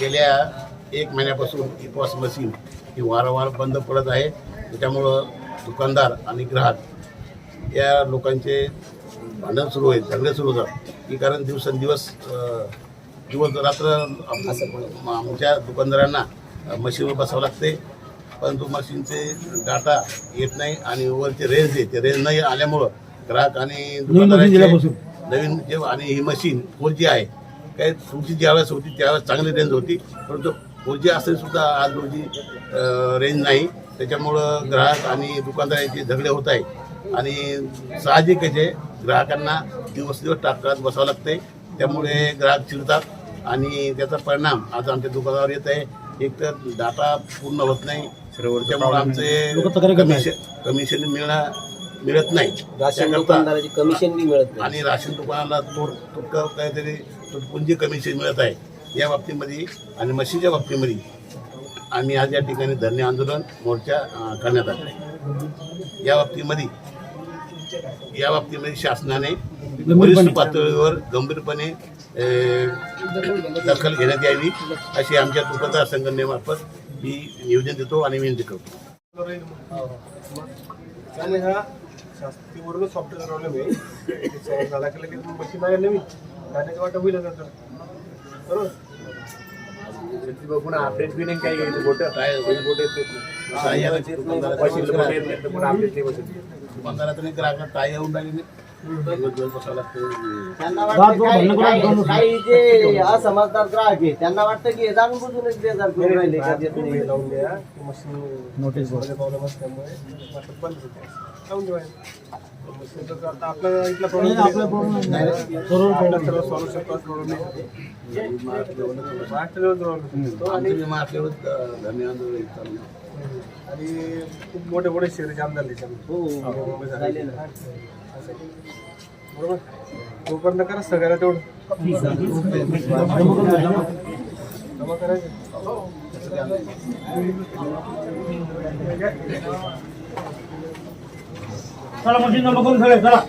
गेल्या एक महिन्यापासून उपवास मशीन ही वारंवार बंद पडत आहे. त्याच्यामुळं दुकानदार आणि ग्राहक या लोकांचे भांडण सुरू आहे झगडे सुरू होतात. की कारण दिवसेंदिवस दिवस रात्र आम- आमच्या दुकानदारांना मशीनवर बसावं लागते. परंतु मशीनचे डाटा येत नाही आणि वरचे रेंज आहे ते रेंज नाही आल्यामुळं ग्राहक आणि दुकानदारांचे नवीन जे आणि ही मशीन फोर जी आहे काय टू जी ज्यावेळेस होती त्यावेळेस चांगली रेंज होती. परंतु फोर जी असेल सुद्धा आज रोजी रेंज नाही. त्याच्यामुळं ग्राहक आणि दुकानदारांचे झगडे होत आहे आणि साहजिकच आहे ग्राहकांना दिवस दिवस टाकत बसावं लागते त्यामुळे ग्राहक चिडतात आणि त्याचा परिणाम आज आमच्या दुकानावर येत आहे. एक तर डाटा पूर्ण होत नाही. त्यामुळे आमचे कमिशन कमिशन मिळणं मिळत नाही. राशन दुकानदाराची कमिशन बी मिळत नाही. आणि राशन दुकानाला तोड तुटकं काहीतरी तुटपुंजी कमिशन मिळत आहे. या बाबतीमध्ये आणि मशीच्या बाबतीमध्ये आम्ही आज या ठिकाणी धरणे आंदोलन मोर्चा करण्यात आला. आहे या बाबतीमध्ये या बाबतीमध्ये शासनाने वरिष्ठ पातळीवर गंभीरपणे दखल घेण्यात यावी अशी आमच्या दुकानदार संघटनेमार्फत मी निवेदन देतो आणि विनंती करतो. शास्तीवरूनच सॉफ्टवेअर प्रॉब्लेम आहे त्याच्यावर झाला की लगेच मशीन आहे नवीन जाण्याचं वाटत होईल नंतर. बरोबर? बघून अपडेट बी नाही काही घ्यायचं. बोट काय बोट येत नाही. अपडेट नाही बसत. दुकानदारात आणि ग्राहकाला टाय येऊन राहिली त्यांना वाटतं काय- काही काही जे असमजदार ग्राहक आहे त्यांना वाटतं की हे जाणून बुजूनच बेजार करून राहिले का देत नाही. हे नोटीस प्रॉब्लेम आमचे विमा असल्यावर अं, धरणे आंदोलन चालू आहे. आणि खूप मोठे मोठे शहर जाम झाले. हो. झाले ना. बरोबर? तोपर्यंत करा सगळ्याला तेवढं. जमा करायचं. चला मशीन बघून सगळे चला.